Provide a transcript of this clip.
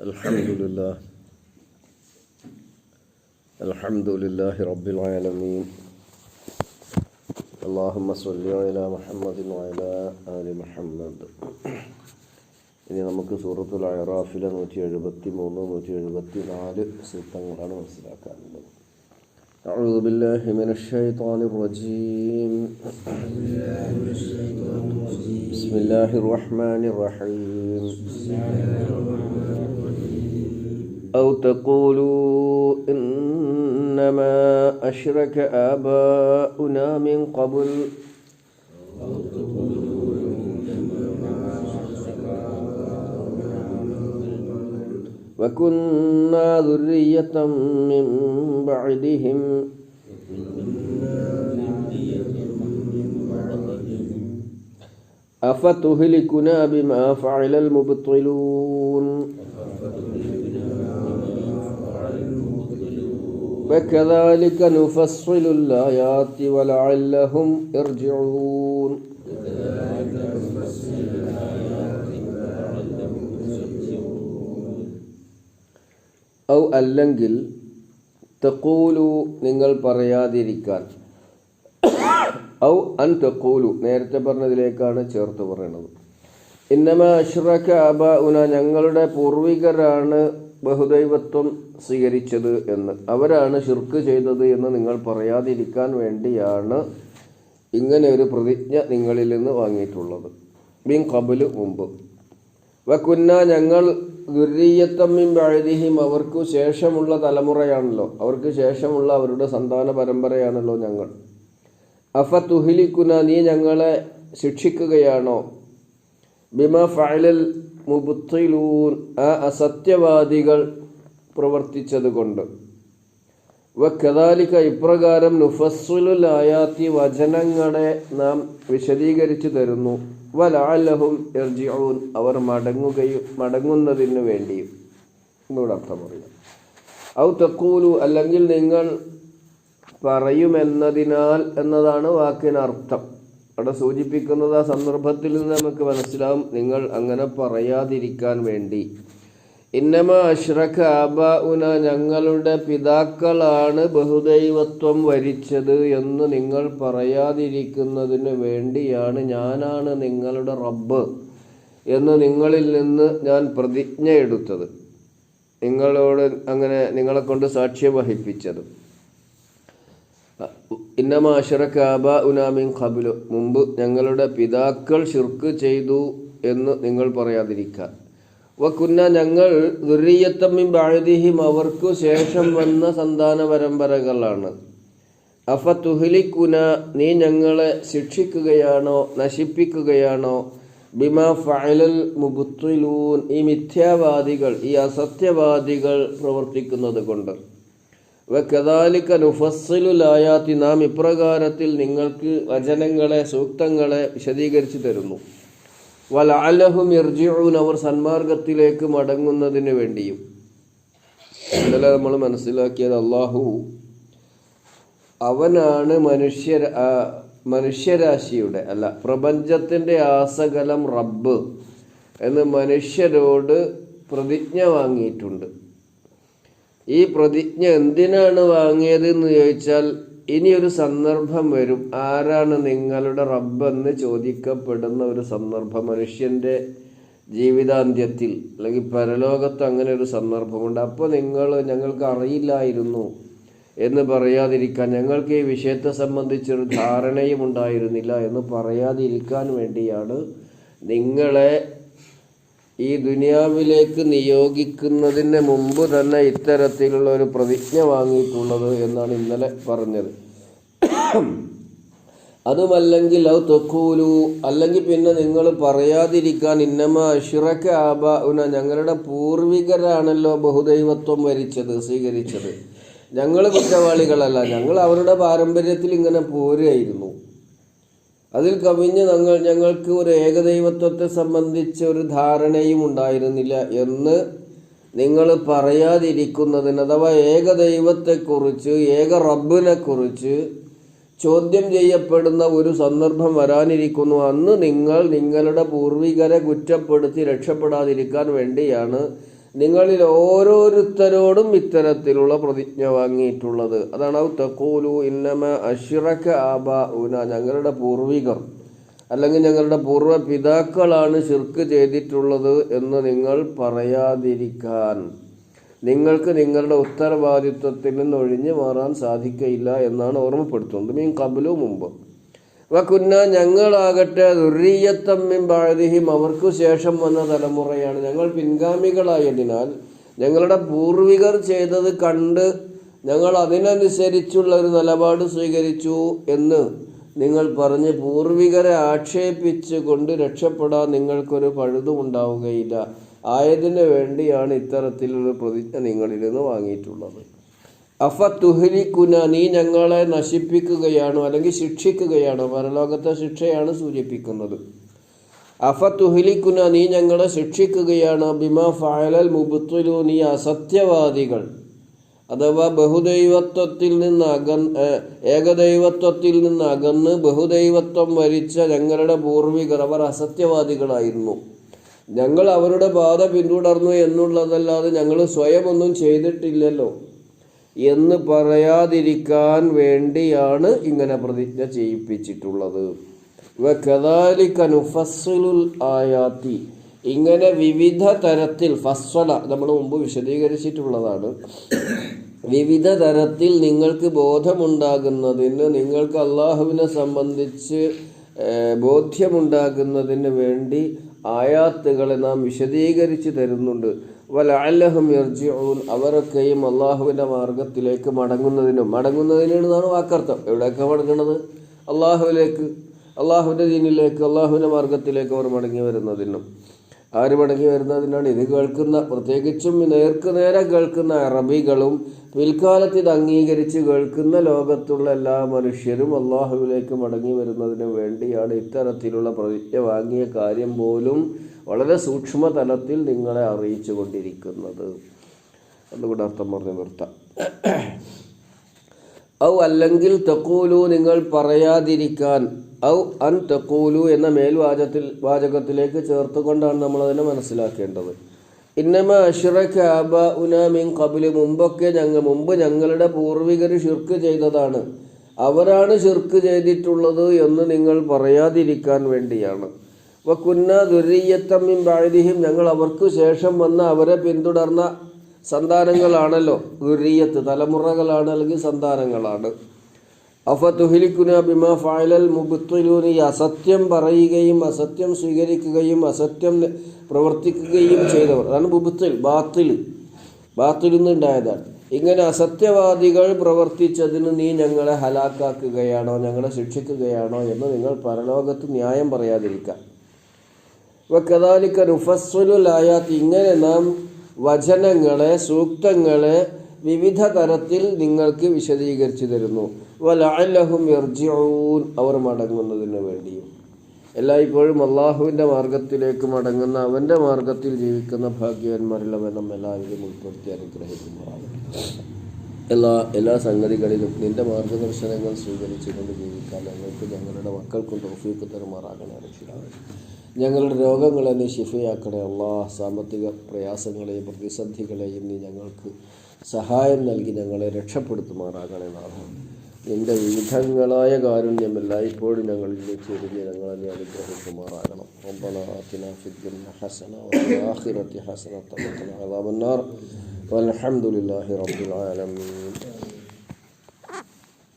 الحمد لله الحمد لله رب العالمين اللهم صل على محمد وعلى آل محمد ഇനി നമുക്ക് സൂറത്തുൽ അയറാഫിലെ നൂറ്റി എഴുപത്തി മൂന്ന് നൂറ്റി എഴുപത്തി നാല് സൂക്തങ്ങളാണ് മനസ്സിലാക്കാനുള്ളത് أعوذ بالله من الشيطان الرجيم بسم الله الرحمن الرحيم أو تقولوا إنما أشرك آباؤنا من قبل. وكنا ذرية من بعدهم. أفتهلكنا بما فعل المبطلون. وكذلك نفصل الآيات ولعلهم يرجعون ഔ അല്ലെങ്കിൽ തെക്കൂലു നിങ്ങൾ പറയാതിരിക്കാൻ ഔ അൻ തെക്കൂലു നേരത്തെ പറഞ്ഞതിലേക്കാണ് ചേർത്ത് പറയുന്നത് ഇന്നമ അഷ്റക്ക അബാഉന ഞങ്ങളുടെ പൂർവികരാണ് ബഹുദൈവത്വം സ്വീകരിച്ചത് എന്ന്. അവരാണ് ഷിർക്ക് ചെയ്തത് എന്ന് നിങ്ങൾ പറയാതിരിക്കാൻ വേണ്ടിയാണ് ഇങ്ങനെ ഒരു പ്രതിജ്ഞ നിങ്ങളിൽ നിന്ന് വാങ്ങിയിട്ടുള്ളത്. ബിൻ കബൽ മുമ്പ്. വക്കുന്ന ഞങ്ങൾ ദുരീയത്തമ്മിൻ വഴുതിഹിം അവർക്ക് ശേഷമുള്ള തലമുറയാണല്ലോ. അവർക്ക് ശേഷമുള്ള അവരുടെ സന്താന പരമ്പരയാണല്ലോ ഞങ്ങൾ. അഫ തുഹിലിക്കുന്ന നീ ഞങ്ങളെ ശിക്ഷിക്കുകയാണോ? ബിമ ഫഅലൽ മുബുത്തിലൂൻ ആ അസത്യവാദികൾ പ്രവർത്തിച്ചതുകൊണ്ട്. കൊണ്ട് വക്കദാലിക്ക ഇപ്രകാരം നുഫസ്സുലുൽ ആയാത്തി വചനങ്ങളെ നാം വിശദീകരിച്ചു തരുന്നു. വലാലഹും എർജിഊൻ അവർ മടങ്ങുകയും മടങ്ങുന്നതിന് വേണ്ടിയും. എന്നോട് അർത്ഥം പറയാം ഔ തക്കൂലു അല്ലെങ്കിൽ നിങ്ങൾ പറയുമെന്നതിനാൽ എന്നതാണ് വാക്കിനർത്ഥം. അവിടെ സൂചിപ്പിക്കുന്നത് ആ സന്ദർഭത്തിൽ നിന്ന് നമുക്ക് മനസ്സിലാവും. നിങ്ങൾ അങ്ങനെ പറയാതിരിക്കാൻ വേണ്ടി. ഇന്നമ അഷ്റഖ ആബ ഉന ഞങ്ങളുടെ പിതാക്കളാണ് ബഹുദൈവത്വം വരിച്ചത് എന്ന് നിങ്ങൾ പറയാതിരിക്കുന്നതിന് വേണ്ടിയാണ് ഞാനാണ് നിങ്ങളുടെ റബ്ബ് എന്ന് നിങ്ങളിൽ നിന്ന് ഞാൻ പ്രതിജ്ഞ എടുത്തത് നിങ്ങളോട് അങ്ങനെ നിങ്ങളെ കൊണ്ട് സാക്ഷ്യം വഹിപ്പിച്ചത്. ഇന്നമ ഖബുലു. മുമ്പ് ഞങ്ങളുടെ പിതാക്കൾ ഷിർക്ക് ചെയ്തു എന്ന് നിങ്ങൾ പറയാതിരിക്കുക. വക്കുന്ന ഞങ്ങൾ ദുരീയത്തമ്മിൻ ബാഴുതിഹിം അവർക്കു ശേഷം വന്ന സന്താന പരമ്പരകളാണ്. അഫ തുഹലിക്കുന നീ ഞങ്ങളെ ശിക്ഷിക്കുകയാണോ നശിപ്പിക്കുകയാണോ? ബിമ ഫഅലൽ മുബുത്തുലൂൻ ഈ മിഥ്യാവാദികൾ ഈ അസത്യവാദികൾ പ്രവർത്തിക്കുന്നത് കൊണ്ട് വക്കദാലിക്ക നുഫസ്സിലുലായാത്തി നാം ഇപ്രകാരത്തിൽ നിങ്ങൾക്ക് വചനങ്ങളെ സൂക്തങ്ങളെ വിശദീകരിച്ചു തരുന്നു. വലാലഹും ഇർജിഊൻ അവർ സന്മാർഗത്തിലേക്ക് മടങ്ങുന്നതിന് വേണ്ടിയും. ഇന്നലെ നമ്മൾ മനസ്സിലാക്കിയത് അള്ളാഹു അവനാണ് മനുഷ്യ മനുഷ്യരാശിയുടെ അല്ല പ്രപഞ്ചത്തിന്റെ ആസകലം റബ്ബ് എന്ന് മനുഷ്യരോട് പ്രതിജ്ഞ വാങ്ങിയിട്ടുണ്ട്. ഈ പ്രതിജ്ഞ എന്തിനാണ് വാങ്ങിയത് എന്ന് ചോദിച്ചാൽ ഇനി ഒരു സന്ദർഭം വരും. ആരാണ് നിങ്ങളുടെ റബ്ബെന്ന് ചോദിക്കപ്പെടുന്ന ഒരു സന്ദർഭം? മനുഷ്യന്റെ ജീവിതാന്ത്യത്തിൽ അല്ലെങ്കിൽ പരലോകത്ത് അങ്ങനെ ഒരു സന്ദർഭമുണ്ട്. അപ്പോൾ നിങ്ങൾ ഞങ്ങൾക്ക് അറിയില്ലായിരുന്നു എന്ന് പറയാതിരിക്കാൻ ഞങ്ങൾക്ക് ഈ വിഷയത്തെ സംബന്ധിച്ചൊരു ധാരണയും ഉണ്ടായിരുന്നില്ല എന്ന് പറയാതിരിക്കാൻ വേണ്ടിയാണ് നിങ്ങളെ ഈ ദുനിയാവിലേക്ക് നിയോഗിക്കുന്നതിന് മുമ്പ് തന്നെ ഇത്തരത്തിലുള്ള ഒരു പ്രതിജ്ഞ വാങ്ങിയിട്ടുള്ളത് എന്നാണ് ഇന്നലെ പറഞ്ഞത്. അതുമല്ലെങ്കിൽ അത് തൊക്കൂലു അല്ലെങ്കിൽ പിന്നെ നിങ്ങൾ പറയാതിരിക്കാൻ ഇന്നമ അഷിറക്ക ആബ ഉന ഞങ്ങളുടെ പൂർവികരാണല്ലോ ബഹുദൈവത്വം വരിച്ചത് സ്വീകരിച്ചത്. ഞങ്ങൾ കുറ്റവാളികളല്ല ഞങ്ങൾ അവരുടെ പാരമ്പര്യത്തിൽ ഇങ്ങനെ പോരുകയായിരുന്നു. അതിൽ കവിഞ്ഞ് ഞങ്ങൾ ഞങ്ങൾക്ക് ഒരു ഏകദൈവത്വത്തെ സംബന്ധിച്ച് ഒരു ധാരണയും ഉണ്ടായിരുന്നില്ല എന്ന് നിങ്ങൾ പറയാതിരിക്കുന്നതിന് അഥവാ ഏകദൈവത്തെക്കുറിച്ച് ഏക റബ്ബിനെക്കുറിച്ച് ചോദ്യം ചെയ്യപ്പെടുന്ന ഒരു സന്ദർഭം വരാനിരിക്കുന്നു. അന്ന് നിങ്ങൾ നിങ്ങളുടെ പൂർവികരെ കുറ്റപ്പെടുത്തി രക്ഷപ്പെടാതിരിക്കാൻ വേണ്ടിയാണ് നിങ്ങളിൽ ഓരോരുത്തരോടും ഇത്തരത്തിലുള്ള പ്രതിജ്ഞ വാങ്ങിയിട്ടുള്ളത്. അതാണ് തക്കോലു ഇന്നമ അഷിറക്ക ആബ ഞങ്ങളുടെ പൂർവികർ അല്ലെങ്കിൽ ഞങ്ങളുടെ പൂർവ പിതാക്കളാണ് ശിർക്ക് ചെയ്തിട്ടുള്ളത് എന്ന് നിങ്ങൾ പറയാതിരിക്കാൻ. നിങ്ങൾക്ക് നിങ്ങളുടെ ഉത്തരവാദിത്വത്തിൽ നിന്ന് ഒഴിഞ്ഞു മാറാൻ സാധിക്കയില്ല എന്നാണ് ഓർമ്മപ്പെടുത്തുന്നത്. മീൻ കബലു മുമ്പ്. വക്കുന്ന ഞങ്ങളാകട്ടെ ദുരീയത്തമ്മിൻ ബാധിഹിം അവർക്കു ശേഷം വന്ന തലമുറയാണ്. ഞങ്ങൾ പിൻഗാമികളായതിനാൽ ഞങ്ങളുടെ പൂർവികർ ചെയ്തത് കണ്ട് ഞങ്ങൾ അതിനനുസരിച്ചുള്ള ഒരു നിലപാട് സ്വീകരിച്ചു എന്ന് നിങ്ങൾ പറഞ്ഞ് പൂർവികരെ ആക്ഷേപിച്ചുകൊണ്ട് രക്ഷപ്പെടാൻ നിങ്ങൾക്കൊരു പഴുതും ഉണ്ടാവുകയില്ല. ആയതിനു വേണ്ടിയാണ് ഇത്തരത്തിലുള്ള പ്രതിജ്ഞ നിങ്ങളിൽ നിന്ന് വാങ്ങിയിട്ടുള്ളത്. അഫ തുഹലിക്കുന നീ ഞങ്ങളെ നശിപ്പിക്കുകയാണോ അല്ലെങ്കിൽ ശിക്ഷിക്കുകയാണോ? പരലോകത്തെ ശിക്ഷയാണ് സൂചിപ്പിക്കുന്നത്. അഫ തുഹലിക്കുന നീ ഞങ്ങളെ ശിക്ഷിക്കുകയാണോ. ബിമ ഫായലൽ മുബുത്തുലു നീ അസത്യവാദികൾ. അഥവാ ബഹുദൈവത്വത്തിൽ നിന്ന് അക ഏകദൈവത്വത്തിൽ നിന്ന് അകന്ന് ബഹുദൈവത്വം വരിച്ച ഞങ്ങളുടെ പൂർവികർ അവർ അസത്യവാദികളായിരുന്നു. ഞങ്ങൾ അവരുടെ പാത പിന്തുടർന്നു എന്നുള്ളതല്ലാതെ ഞങ്ങൾ സ്വയമൊന്നും ചെയ്തിട്ടില്ലല്ലോ. എന്ന് പറയാതിരിക്കാൻ വേണ്ടിയാണ് ഇങ്ങനെ പ്രതിജ്ഞ ചെയ്യിപ്പിച്ചിട്ടുള്ളത്. ആയാത്തി. ഇങ്ങനെ വിവിധ തരത്തിൽ ഫസ്വല നമ്മൾ മുമ്പ് വിശദീകരിച്ചിട്ടുള്ളതാണ്. വിവിധ തരത്തിൽ നിങ്ങൾക്ക് ബോധമുണ്ടാകുന്നതിന് നിങ്ങൾക്ക് അള്ളാഹുവിനെ സംബന്ധിച്ച് ബോധ്യമുണ്ടാകുന്നതിന് വേണ്ടി ആയാത്തുകളെ നാം വിശദീകരിച്ച് തരുന്നുണ്ട്. വലഅല്ലഹും യർജിഊൻ. അവരൊക്കെയും അള്ളാഹുവിന്റെ മാർഗത്തിലേക്ക് മടങ്ങുന്നതിനും മടങ്ങുന്നതിനാണ് വാക്കർത്ഥം. എവിടെയൊക്കെ മടങ്ങുന്നത് അള്ളാഹുവിലേക്ക് അള്ളാഹുവിന്റെ ദീനിലേക്ക് അള്ളാഹുവിന്റെ മാർഗത്തിലേക്ക് അവർ മടങ്ങി വരുന്നതിനും. ആര് മടങ്ങി വരുന്നതിനാണ്? ഇത് കേൾക്കുന്ന പ്രത്യേകിച്ചും നേർക്ക് നേരെ കേൾക്കുന്ന അറബികളും പിൽക്കാലത്ത് ഇത് അംഗീകരിച്ച് കേൾക്കുന്ന ലോകത്തുള്ള എല്ലാ മനുഷ്യരും അള്ളാഹുവിലേക്ക് മടങ്ങി വരുന്നതിന് വേണ്ടിയാണ് ഇത്തരത്തിലുള്ള പ്രതിജ്ഞ വാങ്ങിയ കാര്യം പോലും വളരെ സൂക്ഷ്മ തലത്തിൽ നിങ്ങളെ അറിയിച്ചു കൊണ്ടിരിക്കുന്നത്. അതുകൂടെ അർത്ഥം പറഞ്ഞ് നിർത്താം. ഔ അല്ലെങ്കിൽ തെക്കൂലു നിങ്ങൾ പറയാതിരിക്കാൻ ഔ അൻ തക്കൂലു എന്ന മേൽവാചത്തിൽ വാചകത്തിലേക്ക് ചേർത്തുകൊണ്ടാണ് നമ്മൾ അതിനെ മനസ്സിലാക്കേണ്ടത്. ഇന്നമ അഷ്റഖ ആബ ഉനാമിൻ കബിൽ മുമ്പൊക്കെ ഞങ്ങൾ മുമ്പ് ഞങ്ങളുടെ പൂർവികർ ഷിർക്ക് ചെയ്തതാണ്. അവരാണ് ഷിർക്ക് ചെയ്തിട്ടുള്ളത് എന്ന് നിങ്ങൾ പറയാതിരിക്കാൻ വേണ്ടിയാണ്. വക്കുന്ന ദുരീയത്തമ്മിൻ ബാഴ്ദിഹിം ഞങ്ങൾ അവർക്ക് ശേഷം വന്ന അവരെ പിന്തുടർന്ന സന്താനങ്ങളാണല്ലോ. ദുരീയത്ത് തലമുറകളാണ് അല്ലെങ്കിൽ സന്താനങ്ങളാണ്. അഫ തുഹിലിക്കുന്ന ബിമ ഫായലൽ മുബുത്തുലൂന് അസത്യം പറയുകയും അസത്യം സ്വീകരിക്കുകയും അസത്യം പ്രവർത്തിക്കുകയും ചെയ്തവർ. അതാണ് മുബുത്തിൽ ബാത്തിൽ. ബാത്തിൽ നിന്നുണ്ടായതാണ് ഇങ്ങനെ അസത്യവാദികൾ പ്രവർത്തിച്ചതിന് നീ ഞങ്ങളെ ഹലാക്കാക്കുകയാണോ ഞങ്ങളെ ശിക്ഷിക്കുകയാണോ എന്ന് നിങ്ങൾ പരലോകത്ത് ന്യായം പറയാതിരിക്കാം വക്കതാലിക്ക നുഫസ്വലുലായാത്ത് ഇങ്ങനെ നാം വചനങ്ങളെ സൂക്തങ്ങളെ വിവിധ തരത്തിൽ നിങ്ങൾക്ക് വിശദീകരിച്ചു തരുന്നു. വലഅല്ലഹും യർജിഊൻ. അവർ മടങ്ങുന്നതിന് വേണ്ടിയും. എല്ലായ്പ്പോഴും അള്ളാഹുവിന്റെ മാർഗത്തിലേക്ക് മടങ്ങുന്ന അവന്റെ മാർഗത്തിൽ ജീവിക്കുന്ന ഭാഗ്യവാന്മാരിൽ അവൻ നമ്മെല്ലാവരും ഉൾപ്പെടുത്തി അനുഗ്രഹിക്കുന്നതാണ് എല്ലാ എല്ലാ സംഗതികളിലും നിന്റെ മാർഗദർശനങ്ങൾ സ്വീകരിച്ചുകൊണ്ട് ജീവിക്കാൻ ഞങ്ങൾക്ക് ഞങ്ങളുടെ മക്കൾക്കും തോഫീക്ക് തരുമാറാകണേ രക്ഷിതാവ് ഞങ്ങളുടെ രോഗങ്ങളെ നീ ശിഫയാക്കണേ അള്ളാഹ്. സാമ്പത്തിക പ്രയാസങ്ങളെയും പ്രതിസന്ധികളെയും നീ ഞങ്ങൾക്ക് സഹായം നൽകി ഞങ്ങളെ രക്ഷപ്പെടുത്തുമാറാകണേ നാഥം നിന്റെ വിവിധങ്ങളായ കാരുണ്യം എല്ലായ്പ്പോഴും ഞങ്ങളിൽ ചെറിയ ഞങ്ങളെ നീ അനുഗ്രഹിക്കുമാറാകണം ربنا آتنا في الدنيا حسنة وفي الآخرة حسنة وقنا عذاب النار والحمد لله رب العالمين